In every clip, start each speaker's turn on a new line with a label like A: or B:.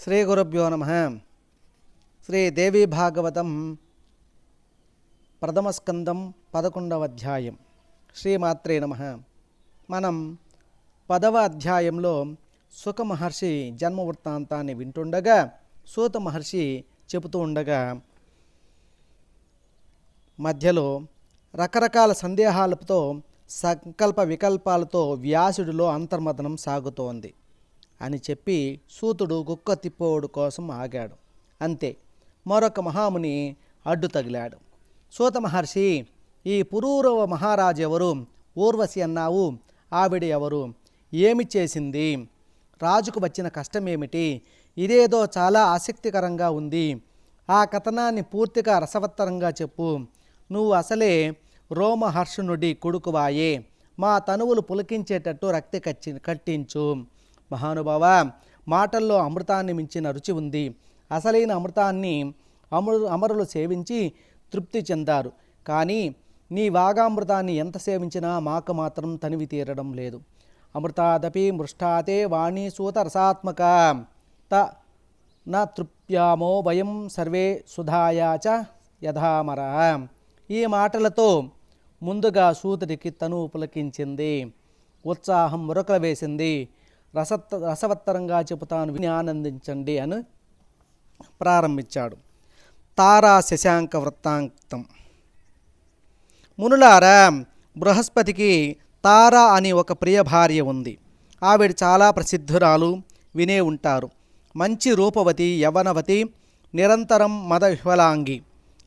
A: శ్రీ గురుభ్యో నమ. శ్రీ దేవీ భాగవతం ప్రథమ స్కందం పదకొండవ అధ్యాయం. శ్రీమాత్రే నమ. మనం పదవ అధ్యాయంలో సుఖ మహర్షి జన్మ వృత్తాంతాన్ని వింటుండగా సూత మహర్షి చెబుతూ ఉండగా మధ్యలో రకరకాల సందేహాలతో సంకల్ప వికల్పాలతో వ్యాసుడిలో అంతర్మదనం సాగుతోంది. అని చెప్పి సూతుడు గుక్క తిప్పోడు కోసం ఆగాడు. అంతే మరొక మహాముని అడ్డు తగిలాడు. సూత మహర్షి ఈ పురూరవ మహారాజు ఎవరు? ఊర్వశి అన్నావు. ఆవిడ ఎవరు? ఏమి చేసింది? రాజుకు వచ్చిన కష్టం ఏమిటి ఇదేదో చాలా ఆసక్తికరంగా ఉంది. ఆ కథనాన్ని పూర్తిగా రసవత్తరంగా చెప్పు. నువ్వు అసలే రోమహర్షునుడి కొడుకువాయే. మా తనువులు పులకించేటట్టు రక్తి కచ్చి కట్టించు. మహానుభావ మాటల్లో అమృతాన్ని మించిన రుచి ఉంది. అసలైన అమృతాన్ని అమరు అమరులు సేవించి తృప్తి చెందారు. కానీ నీ వాగామృతాన్ని ఎంత సేవించినా మాకు మాత్రం తనివి తీరడం లేదు. అమృతాదపి మృష్టాతే వాణి సూత రసాత్మక త న తృప్యామో వయం సర్వే సుధాయాచ యథామర ఈ మాటలతో ముందుగా సూతుడికి తను పులకించింది. ఉత్సాహం మురకల వేసింది. రసత్ రసవత్తరంగా చెబుతాను విని ఆనందించండి అని ప్రారంభించాడు. తారా శశాంక వృత్తాంతం. మునులారా బృహస్పతికి తారా అని ఒక ప్రియ భార్య ఉంది. ఆవిడ చాలా ప్రసిద్ధురాలు వినే ఉంటారు. మంచి రూపవతి యవనవతి నిరంతరం మద విహ్వలాంగి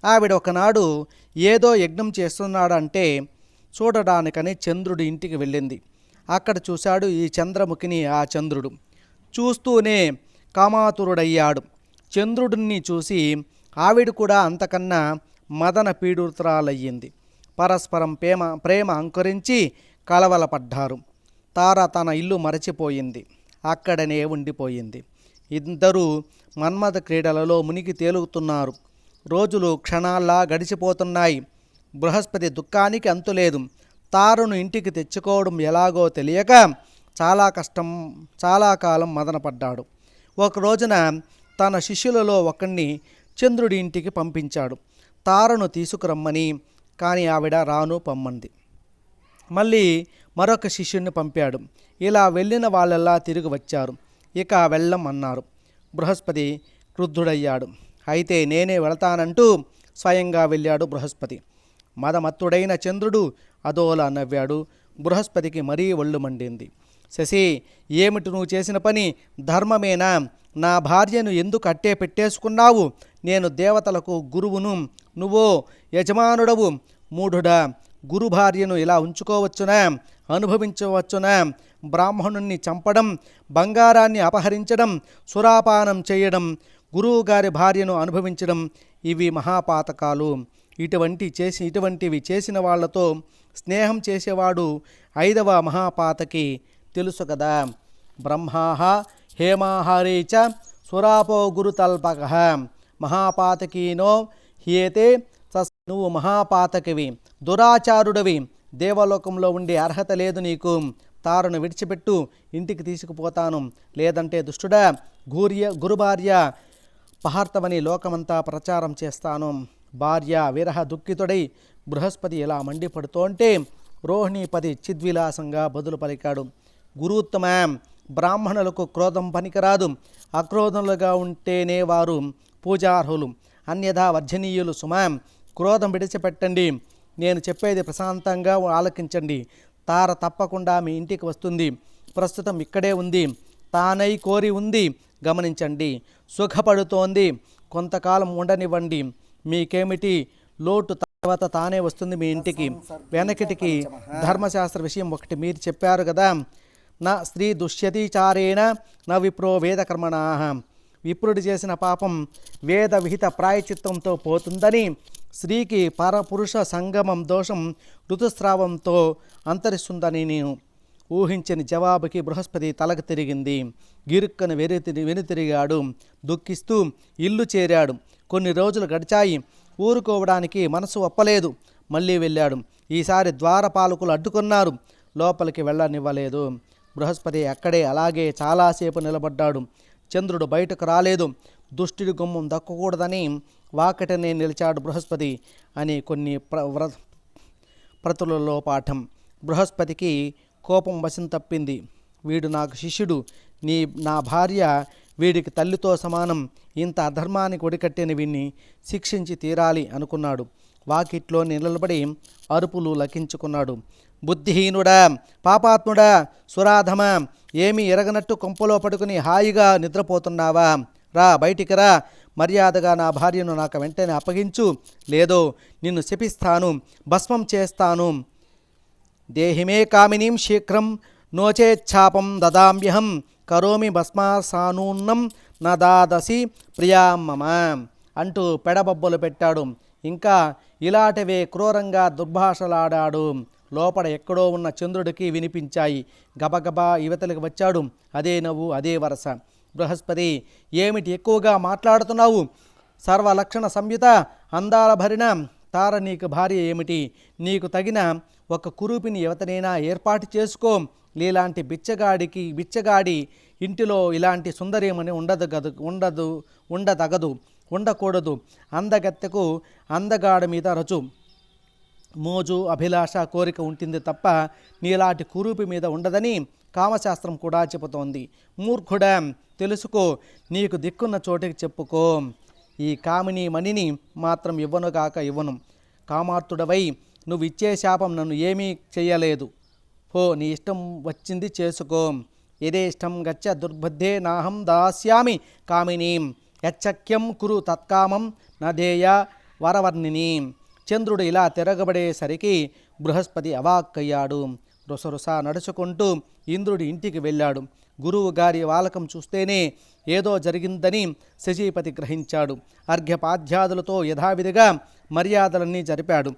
A: ఆవిడ ఒకనాడు ఏదో యజ్ఞం చేస్తున్నాడంటే చూడడానికని చంద్రుడి ఇంటికి వెళ్ళింది. అక్కడ చూశాడు ఈ చంద్రముఖిని ఆ చంద్రుడు. చూస్తూనే కామాతురుడయ్యాడు. చంద్రుడిని చూసి ఆవిడ కూడా అంతకన్నా మదన పీడితురాలయ్యింది. పరస్పరం ప్రేమ ప్రేమ అంకురించి కలవలపడ్డారు. తార తన ఇల్లు మరచిపోయింది. అక్కడనే ఉండిపోయింది. ఇద్దరూ మన్మథ క్రీడలలో మునిగి తేలుగుతున్నారు రోజులు క్షణాల్లా గడిచిపోతున్నాయి. బృహస్పతి దుఃఖానికి అంతులేదు. తారును ఇంటికి తెచ్చుకోవడం ఎలాగో తెలియక చాలా కష్టం చాలా కాలం మదనపడ్డాడు. ఒక రోజున తన శిష్యులలో ఒకణ్ణి చంద్రుడి ఇంటికి పంపించాడు. తారను తీసుకురమ్మని కానీ ఆవిడ రాను పమ్మంది. మళ్ళీ మరొక శిష్యుణ్ణి పంపాడు. ఇలా వెళ్ళిన వాళ్ళల్లా తిరిగి వచ్చారు. ఇక వెళ్ళం అన్నారు. బృహస్పతి క్రుద్ధుడయ్యాడు. అయితే నేనే వెళతానంటూ స్వయంగా వెళ్ళాడు బృహస్పతి. మదమత్తుడైన చంద్రుడు అదోలా నవ్వాడు. బృహస్పతికి మరీ ఒళ్ళు మండింది. శశి ఏమిటి నువ్వు చేసిన పని? ధర్మమేనా? నా భార్యను ఎందుకు అట్టే పెట్టేసుకున్నావు? నేను దేవతలకు గురువును. నువ్వో యజమానుడవు. మూఢుడా గురు భార్యను ఇలా ఉంచుకోవచ్చునా? అనుభవించవచ్చునా? బ్రాహ్మణుణ్ణి చంపడం బంగారాన్ని అపహరించడం సురాపానం చేయడం గురువుగారి భార్యను అనుభవించడం ఇవి మహాపాతకాలు. ఇటువంటి చేసి ఇటువంటివి చేసిన వాళ్ళతో స్నేహం చేసేవాడు ఐదవ మహాపాతకి తెలుసు కదా. బ్రహ్మాహ హేమాహారే చ సురాపో గురుతల్పక. మహాపాతకీనో హియేతే సస్ నువ్వు మహాపాతకివి. దురాచారుడవి. దేవలోకంలో ఉండే అర్హత లేదు నీకు. తారును విడిచిపెట్టు ఇంటికి తీసుకుపోతాను. లేదంటే దుష్టుడా గూర్య గురుభార్య పహార్తమని లోకమంతా ప్రచారం చేస్తాను. భార్య విరహ దుఃఖితుడై బృహస్పతి ఇలా మండిపడుతోంటే రోహిణీపతి చిద్విలాసంగా బదులు పలికాడు. గురుత్తమ బ్రాహ్మణులకు క్రోధం పనికిరాదు. అక్రోధములుగా ఉంటేనే వారు పూజార్హులు. అన్యథా వర్జనీయులు సుమా క్రోధం విడిచిపెట్టండి. నేను చెప్పేది ప్రశాంతంగా ఆలకించండి. తార తప్పకుండా మీ ఇంటికి వస్తుంది. ప్రస్తుతం ఇక్కడే ఉంది. తానై కోరి ఉంది. గమనించండి. సుఖపడుతోంది. కొంతకాలం ఉండనివ్వండి. మీకేమిటి? లోటు తర్వాత తానే వస్తుంది మీ ఇంటికి. వెనకటికి ధర్మశాస్త్ర విషయం ఒకటి మీరు చెప్పారు కదా. నా స్త్రీ దుష్యతిచారేణ నా విప్రో వేదకర్మణా విప్రుడు చేసిన పాపం వేద విహిత ప్రాయచిత్వంతో పోతుందని స్త్రీకి పరపురుష సంగమం దోషం ఋతుస్రావంతో అంతరిస్తుందని నేను ఊహించని జవాబుకి బృహస్పతి తలకు తిరిగింది. గిరుక్కను వెనుతిరి వెనుతిరిగాడు. దుఃఖిస్తూ ఇల్లు చేరాడు. కొన్ని రోజులు గడిచాయి. ఊరుకోవడానికి మనసు ఒప్పలేదు. మళ్ళీ వెళ్ళాడు. ఈసారి ద్వారపాలకులు అడ్డుకున్నారు. లోపలికి వెళ్ళనివ్వలేదు. బృహస్పతి అక్కడే అలాగే చాలాసేపు నిలబడ్డాడు. చంద్రుడు బయటకు రాలేదు. దుష్టుడి గుమ్మం దక్కకూడదని వాకటనే నిలిచాడు బృహస్పతి అని కొన్ని ప్ర వ్ర ప్రతులలో పాఠం. బృహస్పతికి కోపం వశం తప్పింది. వీడు నాకు శిష్యుడు. నీ నా భార్య వీడికి తల్లితో సమానం. ఇంత అధర్మానికి ఒడికట్టిన వీణ్ణి శిక్షించి తీరాలి అనుకున్నాడు. వాకిట్లో నిలబడి అరుపులు లకించుకున్నాడు. బుద్ధిహీనుడా పాపాత్ముడా సురాధమ ఏమీ ఎరగనట్టు కొంపలో పడుకుని హాయిగా నిద్రపోతున్నావా? రా బయటికి రా. మర్యాదగా నా భార్యను నాకు వెంటనే అప్పగించు. లేదో నిన్ను శపిస్తాను భస్మం చేస్తాను. దేహిమే కామినీం శీఘ్రం నోచేచ్ఛాపం దదామ్యహం. కరోమి భస్మాసానూన్నం నదాదసి ప్రియాం అంటూ పెడబొబ్బలు పెట్టాడు. ఇంకా ఇలాంటివే క్రూరంగా దుర్భాషలాడాడు. లోపల ఎక్కడో ఉన్న చంద్రుడికి వినిపించాయి. గబగబా యువతలకు వచ్చాడు. అదే నవ్వు అదే వరస. బృహస్పతి ఏమిటి ఎక్కువగా మాట్లాడుతున్నావు? సర్వలక్షణ సంయుత అందాల భరిన తార నీకు భార్య ఏమిటి? నీకు తగిన ఒక కురూపిని యువతనైనా ఏర్పాటు చేసుకో. నీలాంటి బిచ్చగాడికి బిచ్చగాడి ఇంటిలో ఇలాంటి సుందర్యమని ఉండదు గదు ఉండదు ఉండదగదు ఉండకూడదు. అందగత్తెకు అందగాడ మీద రచు మోజు అభిలాష కోరిక ఉంటుంది తప్ప నీలాంటి కురూపి మీద ఉండదని కామశాస్త్రం కూడా చెబుతోంది. మూర్ఖుడా తెలుసుకో నీకు దిక్కున్న చోటికి చెప్పుకో. ఈ కామిని మణిని మాత్రం ఇవ్వను కాక ఇవ్వను. కామార్తుడవై నువ్వు ఇచ్చే శాపం నన్ను ఏమీ చేయలేదు హో నీ ఇష్టం వచ్చింది చేసుకో. ఇదే ఇష్టం గచ్చ దుర్బుద్ధే నాహం దాస్యామి కామినీం. యచ్చక్యం కురు తత్కామం నదేయ వరవర్ణిని. చంద్రుడు ఇలా తిరగబడేసరికి బృహస్పతి అవాక్కయ్యాడు. రుసరుస నడుచుకుంటూ ఇంద్రుడి ఇంటికి వెళ్ళాడు. గురువు గారి వాలకం చూస్తేనే ఏదో జరిగిందని శచీపతి గ్రహించాడు. అర్ఘ్యపాధ్యాదులతో యథావిధిగా మర్యాదలన్నీ జరిపాడు.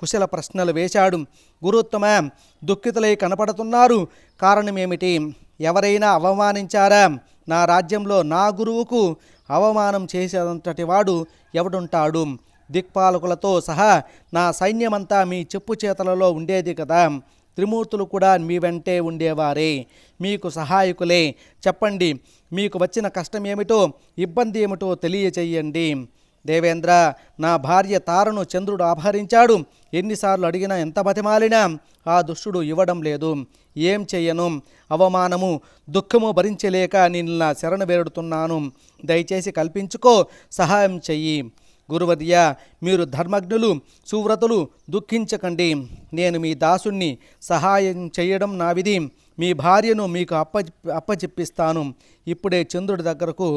A: కుశల ప్రశ్నలు వేశాడు. గురుత్తమ దుఃఖితులై కనపడుతున్నారు. కారణమేమిటి? ఎవరైనా అవమానించారా? నా రాజ్యంలో నా గురువుకు అవమానం చేసేదంతటి వాడు ఎవడుంటాడు? దిక్పాలకులతో సహా నా సైన్యమంతా మీ చెప్పు చేతలలో ఉండేది కదా. త్రిమూర్తులు కూడా మీ వెంటే ఉండేవారే. మీకు సహాయకులే. చెప్పండి మీకు వచ్చిన కష్టం ఏమిటో ఇబ్బంది ఏమిటో తెలియచేయండి దేవేంద్ర నా భార్య తారను చంద్రుడు అపహరించాడు ఎన్నిసార్లు అడిగినా ఎంత బతిమాలినా ఆ దుష్టుడు ఇవ్వడం లేదు. ఏం చెయ్యను? అవమానము దుఃఖము భరించలేక నిన్ను నా శరణ వేడుతున్నాను. దయచేసి కల్పించుకో సహాయం చెయ్యి. గురువర్య మీరు ధర్మజ్ఞులు సువ్రతులు దుఃఖించకండి. నేను మీ దాసుణ్ణి సహాయం చేయడం నా విధి మీ భార్యను మీకు అప్ప అప్పచెప్పిస్తాను. ఇప్పుడే చంద్రుడి దగ్గరకు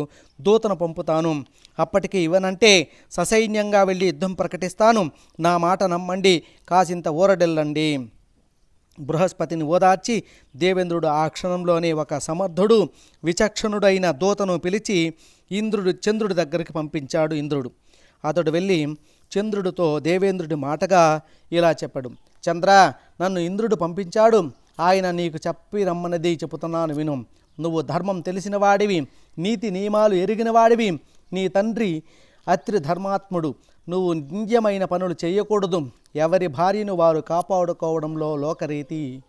A: దూతను పంపుతాను. అప్పటికి ఇవనంటే ససైన్యంగా వెళ్ళి యుద్ధం ప్రకటిస్తాను. నా మాట నమ్మండి కాసింత ఊరడెల్లండి. బృహస్పతిని ఓదార్చి దేవేంద్రుడు ఆ క్షణంలోనే ఒక సమర్థుడు విచక్షణుడైన దూతను పిలిచి ఇంద్రుడు చంద్రుడి దగ్గరికి పంపించాడు ఇంద్రుడు. అతడు వెళ్ళి చంద్రుడితో దేవేంద్రుడి మాటగా ఇలా చెప్పాడు. చంద్ర నన్ను ఇంద్రుడు పంపించాడు. ఆయన నీకు చెప్పి రమ్మన్నది చెబుతున్నాను విను. నువ్వు ధర్మం తెలిసిన వాడివి నీతి నియమాలు ఎరిగిన వాడివి నీ తండ్రి అత్రి ధర్మాత్ముడు. నువ్వు నింద్యమైన పనులు చేయకూడదు. ఎవరి భార్యను వారు కాపాడుకోవడంలో లోకరీతి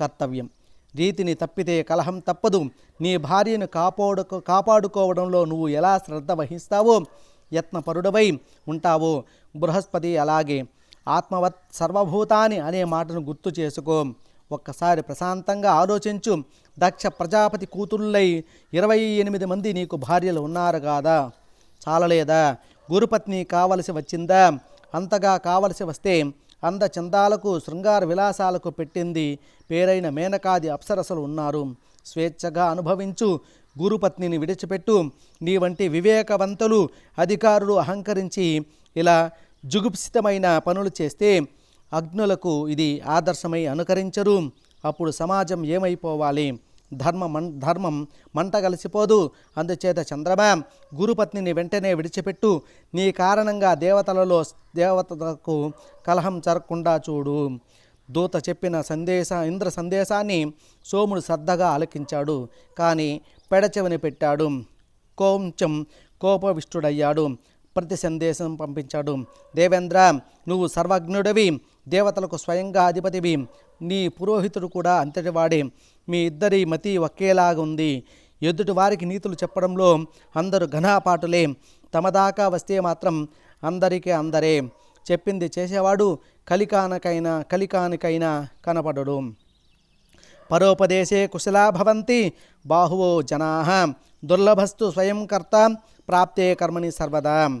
A: కర్తవ్యం. రీతిని తప్పితే కలహం తప్పదు. నీ భార్యను కాపాడు కాపాడుకోవడంలో నువ్వు ఎలా శ్రద్ధ వహిస్తావో యత్నపరుడవై ఉంటావో బృహస్పతి అలాగే. ఆత్మవత్ సర్వభూతాని అనే మాటను గుర్తు చేసుకో. ఒక్కసారి ప్రశాంతంగా ఆలోచించు. దక్ష ప్రజాపతి కూతుళ్ళై ఇరవై ఎనిమిది మంది నీకు భార్యలు ఉన్నారు కాదా? చాలలేదా? గురుపత్ని కావలసి వచ్చిందా? అంతగా కావలసి వస్తే అంద చందాలకు శృంగార విలాసాలకు పెట్టింది పేరైన మేనకాది అప్సరసలు ఉన్నారు. స్వేచ్ఛగా అనుభవించు. గురుపత్నిని విడిచిపెట్టు. నీ వంటి వివేకవంతులు అధికారులు అహంకరించి ఇలా జుగుప్సితమైన పనులు చేస్తే అగ్నులకు ఇది ఆదర్శమై అనుకరించరు. అప్పుడు సమాజం ఏమైపోవాలి? ధర్మ మన్ ధర్మం మంట కలిసిపోదు. అందుచేత చంద్రమా గురుపత్నిని వెంటనే విడిచిపెట్టు. నీ కారణంగా దేవతలలో దేవతలకు కలహం జరగకుండా చూడు. దూత చెప్పిన సందేశ ఇంద్ర సందేశాన్ని సోముడు శ్రద్ధగా ఆలకించాడు. కానీ పెడచెవిని పెట్టాడు. కొంచెం కోపవిష్టుడయ్యాడు. ప్రతి సందేశం పంపించాడు. దేవేంద్ర నువ్వు సర్వజ్ఞుడివి. దేవతలకు స్వయంగా అధిపతివి నీ పురోహితుడు కూడా అంతటివాడే మీ ఇద్దరి మతి ఒకేలాగా ఉంది. ఎదుటి వారికి నీతులు చెప్పడంలో అందరూ ఘనాపాటులే. తమ దాకా వస్తే మాత్రం అందరికీ అందరే. చెప్పింది చేసేవాడు కలికానకైనా కలికానికైనా కనపడడు. పరోపదేశే కుశలా భవంతి బాహువో జనా. దుర్లభస్తు స్వయం కర్త ప్రాప్తే కర్మణి సర్వదా.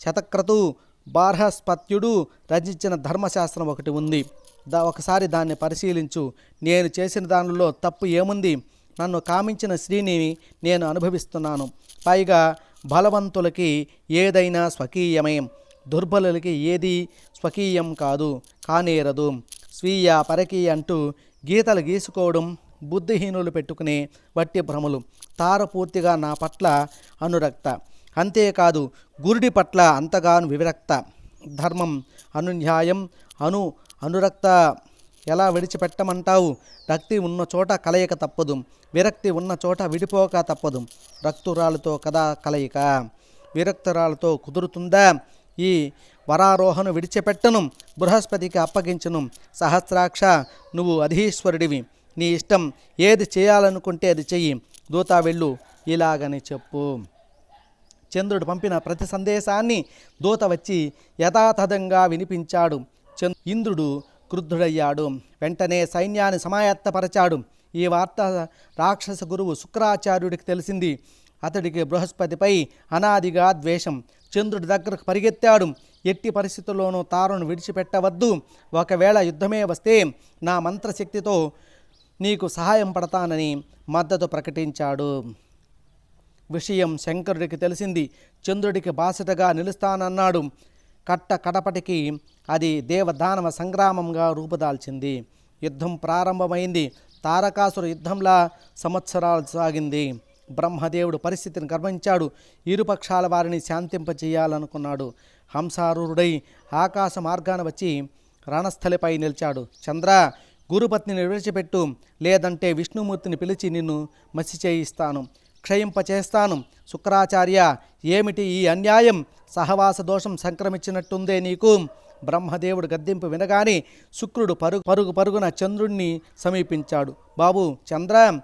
A: శతక్రతు బార్హస్పత్యుడు రచించిన ధర్మశాస్త్రం ఒకటి ఉంది. దా ఒకసారి దాన్ని పరిశీలించు. నేను చేసిన దానిలో తప్పు ఏముంది? నన్ను కామించిన స్త్రీని నేను అనుభవిస్తున్నాను. పైగా బలవంతులకి ఏదైనా స్వకీయమే. దుర్బలులకి ఏది స్వకీయం కాదు. కానేరదు. స్వీయ పరకీయ అంటూ గీతలు గీసుకోవడం బుద్ధిహీనులు పెట్టుకునే వట్టి భ్రమలు. తార పూర్తిగా నా పట్ల అనురక్త. అంతేకాదు గురుడి పట్ల అంతగాను వివిరక్త. ధర్మం అనున్యాయం అను అనురక్త ఎలా విడిచిపెట్టమంటావు? రక్తి ఉన్న చోట కలయిక తప్పదు. విరక్తి ఉన్న చోట విడిపోక తప్పదు. రక్తురాలతో కదా కలయిక? విరక్తురాలతో కుదురుతుందా? ఈ వరారోహను విడిచిపెట్టను. బృహస్పతికి అప్పగించను. సహస్రాక్ష నువ్వు అధీశ్వరుడివి. నీ ఇష్టం ఏది చేయాలనుకుంటే అది చెయ్యి. దూతా వెళ్ళు. ఇలాగని చెప్పు. చంద్రుడు పంపిన ప్రతి సందేశాన్ని దూత వచ్చి యథాతథంగా వినిపించాడు. చంద్ ఇంద్రుడు క్రుద్ధుడయ్యాడు. వెంటనే సైన్యాన్ని సమాయత్తపరచాడు. ఈ వార్త రాక్షస గురువు శుక్రాచార్యుడికి తెలిసింది. అతడికి బృహస్పతిపై అనాదిగా ద్వేషం. చంద్రుడి దగ్గరకు పరిగెత్తాడు. ఎట్టి పరిస్థితుల్లోనూ తారును విడిచిపెట్టవద్దు. ఒకవేళ యుద్ధమే వస్తే నా మంత్రశక్తితో నీకు సహాయం పడతానని మద్దతు ప్రకటించాడు. విషయం శంకరుడికి తెలిసింది. చంద్రుడికి బాసటగా నిలుస్తానన్నాడు. కట్ట కడపటికి అది దేవదానవ సంగ్రామంగా రూపుదాల్చింది. యుద్ధం ప్రారంభమైంది. తారకాసుర యుద్ధంలా సంవత్సరాలు సాగింది. బ్రహ్మదేవుడు పరిస్థితిని గర్వించాడు. ఇరుపక్షాల వారిని శాంతింపచేయాలనుకున్నాడు హంసారూరుడై ఆకాశ మార్గాన వచ్చి రణస్థలిపై నిలిచాడు. చంద్ర గురుపత్నిని విడిచిపెట్టు లేదంటే విష్ణుమూర్తిని పిలిచి నిన్ను మసి చేయిస్తాను క్షయింపచేస్తాను. శుక్రాచార్య ఏమిటి ఈ అన్యాయం? సహవాస దోషం సంక్రమించినట్టుందే నీకు? బ్రహ్మదేవుడు గద్దింపు వినగానే శుక్రుడు పరుగు పరుగు పరుగున చంద్రుణ్ణి సమీపించాడు. బాబు చంద్ర?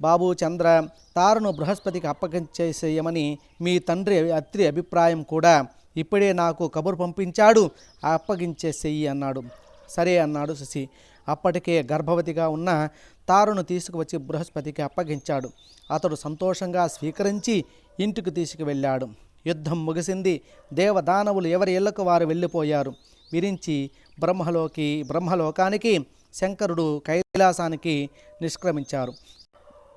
A: బాబు చంద్ర తారును బృహస్పతికి అప్పగించేసేయమని మీ తండ్రి అత్రి అభిప్రాయం కూడా ఇప్పుడే నాకు కబురు పంపించాడు. అప్పగించేసేయి అన్నాడు. సరే అన్నాడు శశి. అప్పటికే గర్భవతిగా ఉన్న తారును తీసుకువచ్చి బృహస్పతికి అప్పగించాడు. అతడు సంతోషంగా స్వీకరించి ఇంటికి తీసుకువెళ్ళాడు. యుద్ధం ముగిసింది. దేవదానవులు ఎవరి ఇళ్ళకు వారు వెళ్ళిపోయారు? విరించి బ్రహ్మలోకి బ్రహ్మలోకానికి శంకరుడు కైలాసానికి నిష్క్రమించారు.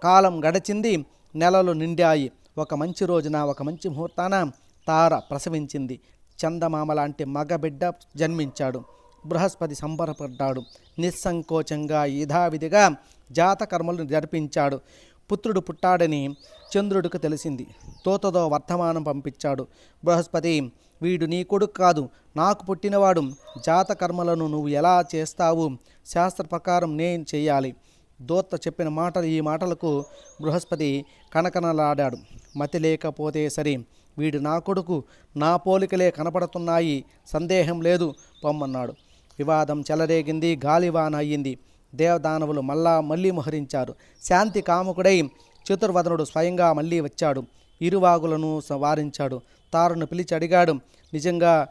A: కాలం గడిచింది. నెలలు నిండాయి. ఒక మంచి రోజున ఒక మంచి ముహూర్తాన తార ప్రసవించింది. చందమామ లాంటి మగబిడ్డ జన్మించాడు. బృహస్పతి సంబరపడ్డాడు. నిస్సంకోచంగా యథావిధిగా జాతకర్మలను జరిపించాడు. పుత్రుడు పుట్టాడని చంద్రుడికి తెలిసింది. తోతదో వర్తమానం పంపించాడు. బృహస్పతి వీడు నీ కొడుకు కాదు నాకు పుట్టినవాడు. జాతకర్మలను నువ్వు ఎలా చేస్తావు? శాస్త్ర ప్రకారం నేను చేయాలి. దోత్త చెప్పిన మాటలు ఈ మాటలకు బృహస్పతి కనకనలాడాడు. మతి లేకపోతే సరే వీడు నా కొడుకు నా పోలికలే కనపడుతున్నాయి సందేహం లేదు పొమ్మన్నాడు. వివాదం చెలరేగింది గాలివాన అయ్యింది దేవదానవులు మళ్ళా మళ్ళీ మోహరించారు. శాంతి కాముకుడై చతుర్వదనుడు స్వయంగా మళ్ళీ వచ్చాడు. ఇరువాగులను వారించాడు తారును పిలిచి అడిగాడు నిజంగా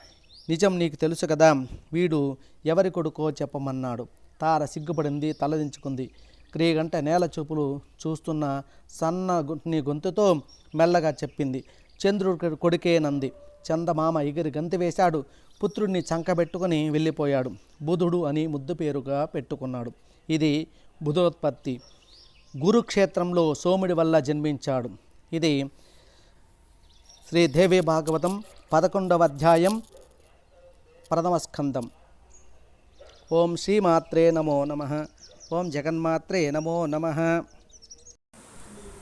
A: నిజం నీకు తెలుసు కదా? వీడు ఎవరి కొడుకో చెప్పమన్నాడు. తార సిగ్గుపడింది తలదించుకుంది. క్రీగంట నేల చూపులు చూస్తున్న సన్న నీ గొంతుతో మెల్లగా చెప్పింది. చంద్రుడి కొడుకేనంది చందమామ ఎగిరి గంతి వేశాడు. పుత్రుణ్ణి చంకబెట్టుకుని వెళ్ళిపోయాడు. బుధుడు అని ముద్దు పేరుగా పెట్టుకున్నాడు. ఇది బుధోత్పత్తి. గురుక్షేత్రంలో సోముడి వల్ల జన్మించాడు. ఇది శ్రీదేవి భాగవతం పదకొండవ అధ్యాయం ప్రథమ స్కందం. ఓం శ్రీమాత్రే నమో నమ. ఓం జగన్మాత్రే నమో నమ.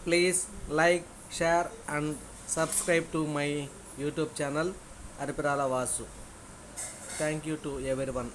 A: Please like share and subscribe to my YouTube channel Aripirala Vasu. Thank you to every one